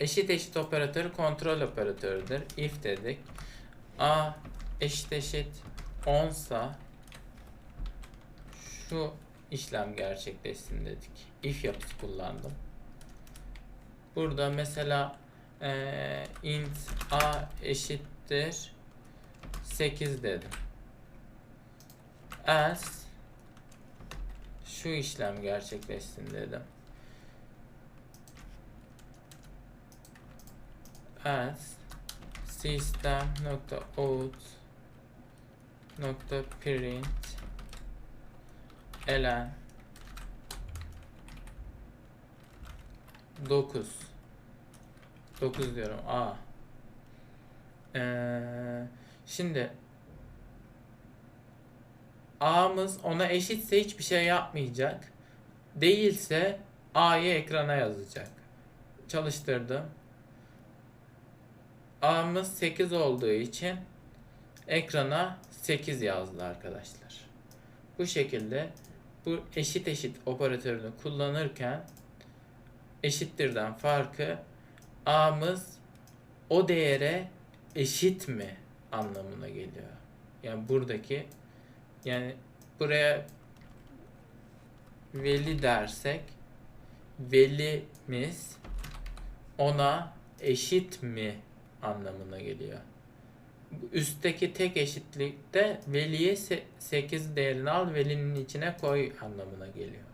eşit eşit operatörü kontrol operatörüdür. If dedik. A eşit eşit 10 sa şu işlem gerçekleşsin dedik. If yapısı kullandım. Burada mesela eee, int a eşittir 8 dedim. Else şu işlem gerçekleşsin dedim. Else system nokta out nokta print elen 9 9 diyorum. A. Ee, şimdi a'mız ona eşitse hiçbir şey yapmayacak. Değilse a'yı ekrana yazacak. Çalıştırdım a'mız 8 olduğu için ekrana 8 yazdı arkadaşlar. Bu şekilde bu eşit eşit operatörünü kullanırken eşittirden farkı a'mız o değere eşit mi anlamına geliyor. Yani buradaki yani buraya veli dersek velimiz ona eşit mi anlamına geliyor. Üstteki tek eşitlikte veliye 8 değerini al velinin içine koy anlamına geliyor.